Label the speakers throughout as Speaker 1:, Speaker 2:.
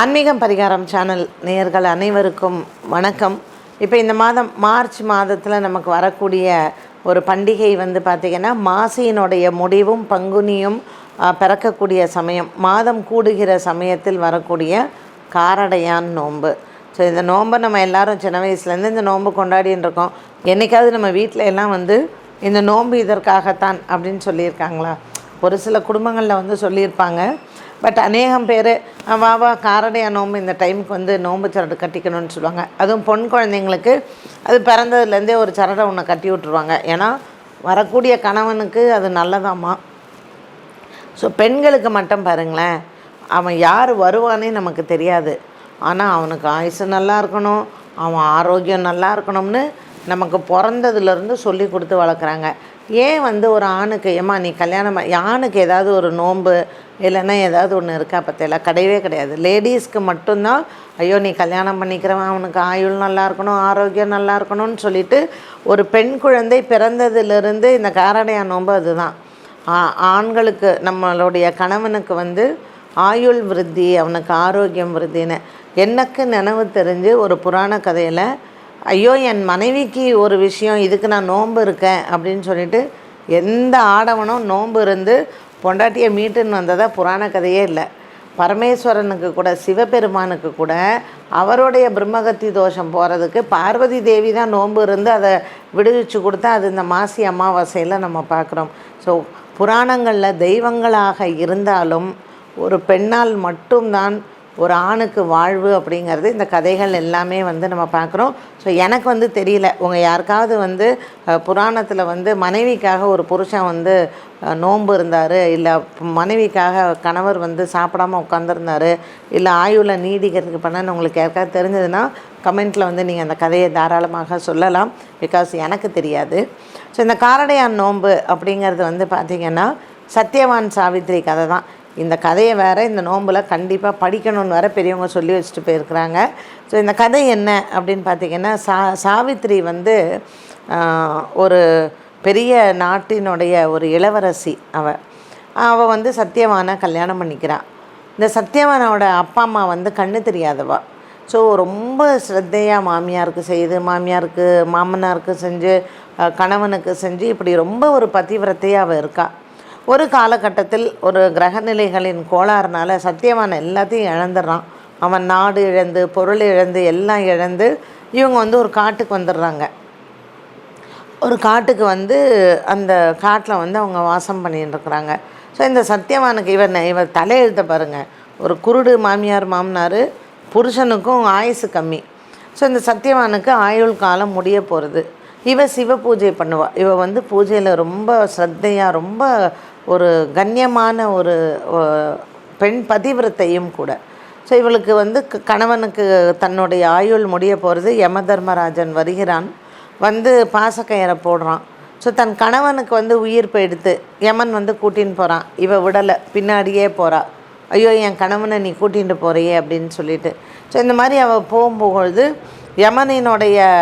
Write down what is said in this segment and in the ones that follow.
Speaker 1: ஆன்மீகம் பரிகாரம் சேனல் நேயர்கள் அனைவருக்கும் வணக்கம். இப்போ இந்த மாதம் மார்ச் மாதத்தில் நமக்கு வரக்கூடிய ஒரு பண்டிகை வந்து பார்த்திங்கன்னா மாசியினுடைய முடிவும் பங்குனியும் பிறக்கக்கூடிய சமயம் மாதம் கூடுகிற சமயத்தில் வரக்கூடிய காரடையான் நோன்பு. ஸோ இந்த நோன்பை நம்ம எல்லாரும் சின்ன வயசுலேருந்து இந்த நோன்பு கொண்டாடின்னு இருக்கோம். என்னைக்காவது நம்ம வீட்டில் எல்லாம் வந்து இந்த நோன்பு இதற்காகத்தான் அப்படின்னு சொல்லியிருக்காங்களா? ஒரு சில குடும்பங்களில் வந்து சொல்லியிருப்பாங்க. பட் அநேகம் பேர் வா வா காரடையா நோம்பு இந்த டைமுக்கு வந்து நோம்பு சரடு கட்டிக்கணும்னு சொல்லுவாங்க. அதுவும் பொன் குழந்தைங்களுக்கு அது பிறந்ததுலேருந்தே ஒரு சரடை ஒன்று கட்டி விட்ருவாங்க ஏன்னா வரக்கூடிய கணவனுக்கு அது நல்லதாம்மா. ஸோ பெண்களுக்கு மட்டும் பாருங்களேன் அவன் யார் வருவானே நமக்கு தெரியாது. ஆனால் அவனுக்கு ஆயுசு நல்லா இருக்கணும் அவன் ஆரோக்கியம் நல்லா இருக்கணும்னு நமக்கு பிறந்ததுலேருந்து சொல்லி கொடுத்து வளர்க்குறாங்க. ஏன் வந்து ஒரு ஆணுக்கு ஏம்மா நீ கல்யாணம் ஆணுக்கு ஏதாவது ஒரு நோன்பு இல்லைன்னா ஏதாவது ஒன்று இருக்கா பற்றியில கிடையவே கிடையாது. லேடிஸ்க்கு மட்டும்தான் ஐயோ நீ கல்யாணம் பண்ணிக்கிறவன் அவனுக்கு ஆயுள் நல்லா இருக்கணும் ஆரோக்கியம் நல்லா இருக்கணும்னு சொல்லிட்டு ஒரு பெண் குழந்தை பிறந்ததுலேருந்து இந்த காரடையா நோன்பு அதுதான். ஆ- ஆண்களுக்கு நம்மளுடைய கணவனுக்கு வந்து ஆயுள் விருத்தி அவனுக்கு ஆரோக்கியம் விருத்தின்னு. எனக்கு நினைவு தெரிஞ்சு ஒரு புராண கதையில் ஐயோ என் மனைவிக்கு ஒரு விஷயம் இதுக்கு நான் நோன்பு இருக்கேன் அப்படின்னு சொல்லிட்டு எந்த ஆடவனும் நோன்பு இருந்து பொண்டாட்டியை மீட்டுன்னு வந்ததாக புராண கதையே இல்லை. பரமேஸ்வரனுக்கு கூட சிவபெருமானுக்கு கூட அவருடைய பிரம்மகத்தி தோஷம் போகிறதுக்கு பார்வதி தேவி தான் நோன்பு இருந்து அதை விடுவிச்சு கொடுத்தா அது இந்த மாசி அமாவாசையில் நம்ம பார்க்குறோம். ஸோ புராணங்களில் தெய்வங்களாக இருந்தாலும் ஒரு பெண்ணால் மட்டும்தான் ஒரு ஆணுக்கு வாழ்வு அப்படிங்கிறது இந்த கதைகள் எல்லாமே வந்து நம்ம பார்க்குறோம். ஸோ எனக்கு வந்து தெரியல. உங்கள் யாருக்காவது வந்து புராணத்தில் வந்து மனைவிக்காக ஒரு புருஷன் வந்து நோன்பு இருந்தார் இல்லை மனைவிக்காக கணவர் வந்து சாப்பிடாம உட்காந்துருந்தார் இல்லை ஆயுள நீடிக்கிறதுக்கு பண்ணன்னு உங்களுக்கு யாருக்காவது தெரிஞ்சதுன்னா கமெண்ட்டில் வந்து நீங்கள் அந்த கதையை தாராளமாக சொல்லலாம். பிகாஸ் எனக்கு தெரியாது. ஸோ இந்த காரடையான் நோன்பு அப்படிங்கிறது வந்து பார்த்திங்கன்னா சத்யவான் சாவித்ரி கதை தான். இந்த கதையை வேறு இந்த நோம்பில் கண்டிப்பாக படிக்கணும்னு வேற பெரியவங்க சொல்லி வச்சுட்டு போயிருக்கிறாங்க. ஸோ இந்த கதை என்ன அப்படின்னு பார்த்தீங்கன்னா சா சாவித்ரி வந்து ஒரு பெரிய நாட்டினுடைய ஒரு இளவரசி அவள் அவள் வந்து சத்யவானை கல்யாணம் பண்ணிக்கிறாள் இந்த சத்யவானோட அப்பா அம்மா வந்து கண்ணு தெரியாதவா. ஸோ ரொம்ப ஸ்ரத்தையாக மாமியாருக்கு செய்து மாமியாருக்கு மாமனாருக்கு செஞ்சு கணவனுக்கு செஞ்சு இப்படி ரொம்ப ஒரு பதிவிரத்தையாக அவள் இருக்காள் ஒரு காலகட்டத்தில் ஒரு கிரகநிலைகளின் கோளாறுனால சத்தியவான் எல்லாத்தையும் இழந்துடுறான். அவன் நாடு இழந்து பொருள் இழந்து எல்லாம் இழந்து இவங்க வந்து ஒரு காட்டுக்கு வந்துடுறாங்க. ஒரு காட்டுக்கு வந்து அந்த காட்டில் வந்து அவங்க வாசம் பண்ணிட்டு இருக்கிறாங்க. ஸோ இந்த சத்தியவானுக்கு இவன் இவர் தலையெழுத்த பாருங்கள் ஒரு குருடு மாமியார் மாமனார் புருஷனுக்கும் ஆயுசு கம்மி. ஸோ இந்த சத்தியவானுக்கு ஆயுள் காலம் முடிய போகிறது இவ சிவ பூஜை பண்ணுவாள் இவ வந்து பூஜையில் ரொம்ப ஸ்ரத்தையாக ரொம்ப ஒரு கண்ணியமான ஒரு பெண் பதிவிரத்தையும் கூட. ஸோ இவளுக்கு வந்து க- கணவனுக்கு தன்னுடைய ஆயுள் முடிய போகிறது யம தர்மராஜன் வருகிறான். வந்து பாசக்கயிறை போடுறான். ஸோ தன் கணவனுக்கு வந்து உயிர் போயிடுத்து யமன் வந்து கூட்டின்னு போகிறான் இவ விடலை பின்னாடியே போகிறா ஐயோ என் கணவனை நீ கூட்டிகிட்டு போகிறியே அப்படின்னு சொல்லிட்டு. ஸோ இந்த மாதிரி அவள் போகும்பொழுது யமனினுடைய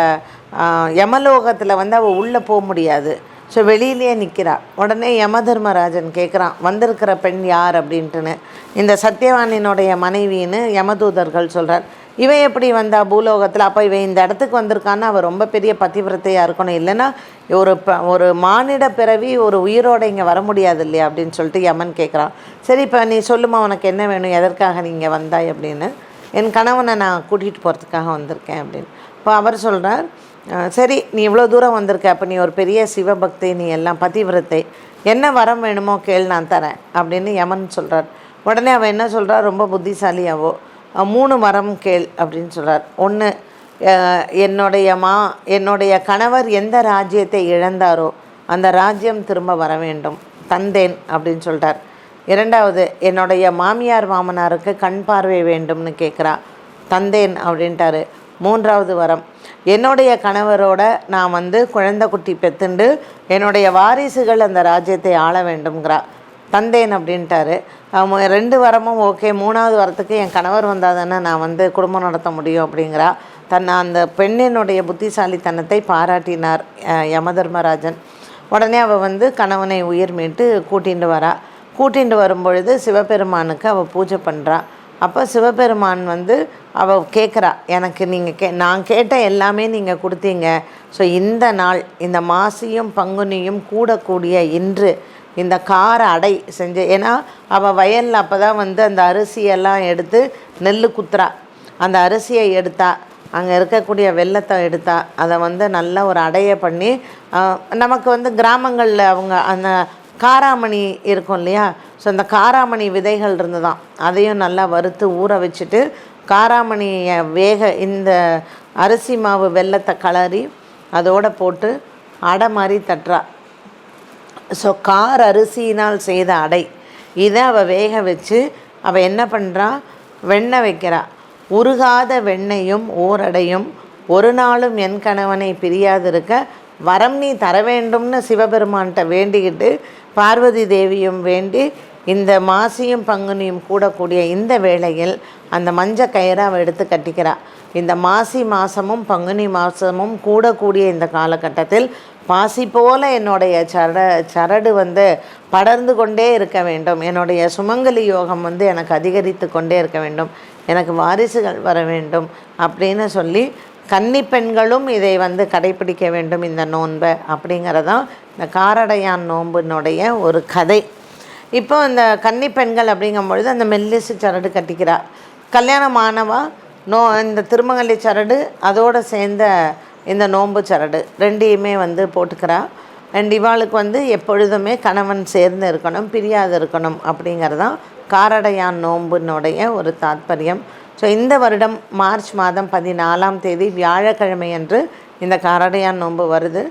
Speaker 1: யமலோகத்தில் வந்து அவள் உள்ளே போக முடியாது. ஸோ வெளியிலேயே நிற்கிறாள் உடனே யமதர்மராஜன் கேட்குறான் வந்திருக்கிற பெண் யார்? அப்படின்ட்டுன்னு. இந்த சத்யவானினுடைய மனைவின்னு யமதூதர்கள் சொல்கிறார் இவன் எப்படி வந்தா பூலோகத்தில்? அப்போ இவன் இந்த இடத்துக்கு வந்திருக்கான்னு அவள் ரொம்ப பெரிய பதிவிரத்தையாக இருக்கணும். இல்லைன்னா ஒரு ப ஒரு மானிட பிறவி ஒரு உயிரோட இங்கே வர முடியாது இல்லையா? அப்படின்னு சொல்லிட்டு யமன் கேட்குறான் சரி இப்போ நீ சொல்லுமா உனக்கு என்ன வேணும்? எதற்காக நீங்கள் வந்தாய்? அப்படின்னு. என் கணவனை நான் கூட்டிகிட்டு போகிறதுக்காக வந்திருக்கேன் அப்படின்னு. இப்போ அவர் சொல்கிறார் சரி நீ இவ்வளோ தூரம் வந்திருக்க அப்போ நீ ஒரு பெரிய சிவபக்தி நீ எல்லாம் பதிவிரத்தை என்ன வரம் வேணுமோ கேள் நான் தரேன் அப்படின்னு யமன் சொல்கிறார் உடனே அவன் என்ன சொல்றா? ரொம்ப புத்திசாலியாவோ மூணு வரம் கேள் அப்படின்னு சொல்கிறார் ஒன்று என்னுடைய மா என்னுடைய கணவர் எந்த ராஜ்யத்தை இழந்தாரோ அந்த ராஜ்யம் திரும்ப வர வேண்டும் தந்தேன் அப்படின்னு சொல்லிட்டார் இரண்டாவது என்னுடைய மாமியார் மாமனாருக்கு கண் பார்வை வேண்டும்னு கேட்குறா தந்தேன் அப்படின்ட்டாரு. மூன்றாவது வரம் என்னுடைய கணவரோட நான் வந்து குழந்தை குட்டி பெத்துண்டு என்னுடைய வாரிசுகள் அந்த ராஜ்யத்தை ஆள வேண்டும்ங்கிறா. தந்தேன் அப்படின்ட்டாரு. அவன் ரெண்டு வரமும் ஓகே மூணாவது வரத்துக்கு என் கணவர் வந்தால் தானே நான் வந்து குடும்பம் நடத்த முடியும் அப்படிங்கிறா. தன் அந்த பெண்ணினுடைய புத்திசாலித்தனத்தை பாராட்டினார் யமதர்மராஜன். உடனே அவள் வந்து கணவனை உயிர் மீட்டு கூட்டிகிட்டு வரா. கூட்டிகிட்டு வரும்பொழுது சிவபெருமானுக்கு அவள் பூஜை பண்ணுறாள் அப்போ சிவபெருமான் வந்து அவள் கேட்குறா எனக்கு நீங்கள் கே நான் கேட்ட எல்லாமே நீங்கள் கொடுத்தீங்க. ஸோ இந்த நாள் இந்த மாசியும் பங்குனியும் கூடக்கூடிய இன்று இந்த கார அடை செஞ்சு ஏன்னா அவள் வயலில் அப்போ தான் வந்து அந்த அரிசியெல்லாம் எடுத்து நெல் குத்துறா. அந்த அரிசியை எடுத்தா அங்கே இருக்கக்கூடிய வெள்ளத்தை எடுத்தா அதை வந்து நல்ல ஒரு அடையை பண்ணி நமக்கு வந்து கிராமங்களில் அவங்க அந்த காராமணி இருக்கும் இல்லையா? ஸோ அந்த காராமணி விதைகள் இருந்து தான் அதையும் நல்லா வறுத்து ஊற வச்சுட்டு காராமணியை வேக இந்த அரிசி மாவு வெள்ளத்தை கலரி அதோட போட்டு அடை மாதிரி தட்டுறா. ஸோ கார் அரிசியினால் செய்த அடை. இதை அவள் வேக வச்சு அவள் என்ன பண்ணுறா வெண்ணெய் வைக்கிறா. உருகாத வெண்ணையும் ஓரடையும். ஒரு நாளும் என் கணவனை பிரியாதிருக்க வரம் நீ தர வேண்டும்னு சிவபெருமான்கிட்ட வேண்டிக்கிட்டு பார்வதி தேவியும் வேண்டி இந்த மாசியும் பங்குனியும் கூடக்கூடிய இந்த வேளையில் அந்த மஞ்ச கயிறை அவள் எடுத்து கட்டிக்கிறா. இந்த மாசி மாதமும் பங்குனி மாதமும் கூடக்கூடிய இந்த காலகட்டத்தில் பாசி போல என்னுடைய சர சரடு வந்து படர்ந்து கொண்டே இருக்க வேண்டும். என்னுடைய சுமங்கலி யோகம் வந்து எனக்கு அதிகரித்து கொண்டே இருக்க வேண்டும். எனக்கு வாரிசுகள் வர வேண்டும் அப்படின்னு சொல்லி கன்னி பெண்களும் இதை வந்து கடைப்பிடிக்க வேண்டும் இந்த நோன்பை அப்படிங்கிறதான் இந்த காரடையான் நோம்பினுடைய ஒரு கதை. இப்போ இந்த கன்னி பெண்கள் அப்படிங்கும்பொழுது அந்த மெல்லிசு சரடு கட்டிக்கிறார் கல்யாணம் ஆனவா நோ இந்த திருமங்கலி சரடு அதோடு சேர்ந்த இந்த நோன்பு சரடு ரெண்டையுமே வந்து போட்டுக்கிறா. அண்ட் இவாளுக்கு வந்து எப்பொழுதுமே கணவன் சேர்ந்து இருக்கணும் பிரியாது இருக்கணும் அப்படிங்கிறதான் காரடையான் நோம்பினுடைய ஒரு தாத்பரியம். ஸோ இந்த வருடம் மார்ச் மாதம் பதினாலாம் தேதி வியாழக்கிழமை அன்று இந்த கரடையான் நோன்பு வருது.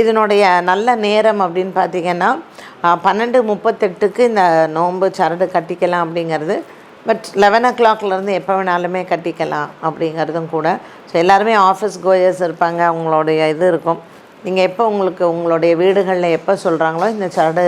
Speaker 1: இதனுடைய நல்ல நேரம் அப்படின்னு பார்த்தீங்கன்னா பன்னெண்டு முப்பத்தெட்டுக்கு இந்த நோன்பு சரடு கட்டிக்கலாம் அப்படிங்கிறது. பட் லெவன் ஓ கிளாக்லேருந்து எப்போ வேணாலுமே கட்டிக்கலாம் அப்படிங்கிறதும் கூட. ஸோ எல்லாருமே ஆஃபீஸ் கோயர்ஸ் இருப்பாங்க அவங்களுடைய இது இருக்கும். நீங்கள் எப்போ உங்களுக்கு உங்களுடைய வீடுகளில் எப்போ சொல்கிறாங்களோ இந்த சரடு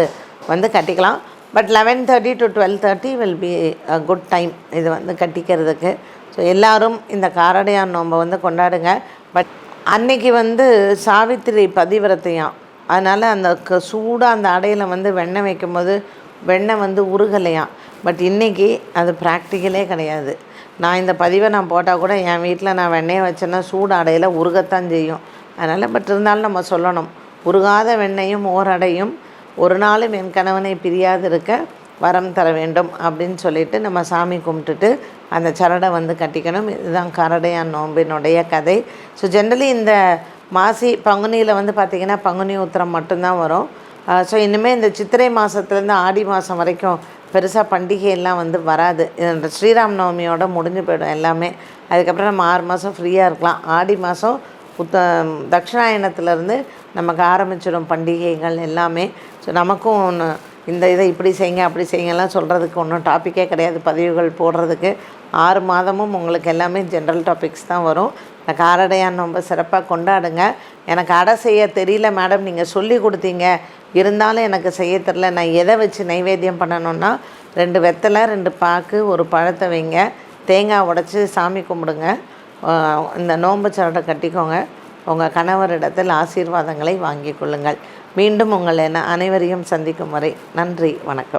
Speaker 1: வந்து கட்டிக்கலாம். But eleven thirty to twelve thirty will be a good time இது வந்து கட்டிக்கிறதுக்கு. ஸோ எல்லோரும் இந்த காரடையான் நோன்பை வந்து கொண்டாடுங்க. பட் அன்னைக்கு வந்து சாவித்திரி பதிவிரத்தையாம் அதனால் அந்த க- சூடாக அந்த அடையில் வந்து வெண்ணெய் வைக்கும்போது வெண்ணெய் வந்து உருகலையாம் பட் இன்றைக்கி அது ப்ராக்டிக்கலே கிடையாது. நான் இந்த பதிவை நான் போட்டால் கூட என் வீட்டில் நான் வெண்ணெயை வச்சேன்னா சூடு அடையில் உருகத்தான் செய்யும். அதனால் பட் இருந்தாலும் நம்ம சொல்லணும். உருகாத வெண்ணையும் ஓரடையும் ஒரு நாளும் என் கணவனை பிரியாது இருக்க வரம் தர வேண்டும் அப்படின்னு சொல்லிட்டு நம்ம சாமி கும்பிட்டுட்டு அந்த சரடை வந்து கட்டிக்கணும். இதுதான் கரடையான் நோம்பினுடைய கதை. ஸோ ஜென்ரலி இந்த மாசி பங்குனியில் வந்து பார்த்திங்கன்னா பங்குனி உத்திரம் மட்டும்தான் வரும். ஸோ இனிமேல் இந்த சித்திரை மாதத்துலேருந்து ஆடி மாதம் வரைக்கும் பெருசாக பண்டிகையெல்லாம் வந்து வராது. இந்த ஸ்ரீராம் நவமியோட முடிஞ்சு போயிடும் எல்லாமே. அதுக்கப்புறம் நம்ம ஆறு மாதம் ஃப்ரீயாக இருக்கலாம். ஆடி மாதம் உத்த தட்சிணாயனத்துலேருந்து நமக்கு ஆரம்பிச்சிடும் பண்டிகைகள் எல்லாமே. ஸோ நமக்கும் ஒன்று இந்த இதை இப்படி செய்யுங்க அப்படி செய்யுங்கலாம் சொல்கிறதுக்கு ஒன்றும் டாப்பிக்கே கிடையாது பதிவுகள் போடுறதுக்கு. ஆறு மாதமும் உங்களுக்கு எல்லாமே ஜென்ரல் டாபிக்ஸ் தான் வரும். இந்த காரடையான் ரொம்ப சிறப்பாக கொண்டாடுங்க. எனக்கு அடை செய்ய தெரியல மேடம் நீங்கள் சொல்லி கொடுத்தீங்க. இருந்தாலும் எனக்கு செய்ய தெரில நான் எதை வச்சு நைவேத்தியம் பண்ணணும்னா ரெண்டு வெத்தலை ரெண்டு பாக்கு ஒரு பழத்தை வைங்க. தேங்காய் உடச்சி சாமி கும்பிடுங்க. இந்த நோன்பு சரட்டை கட்டிக்கோங்க. உங்கள் கணவரிடத்தில் ஆசீர்வாதங்களை வாங்கிக் கொள்ளுங்கள். மீண்டும் உங்கள் என அனைவரையும் சந்திக்கும் வரை நன்றி வணக்கம்.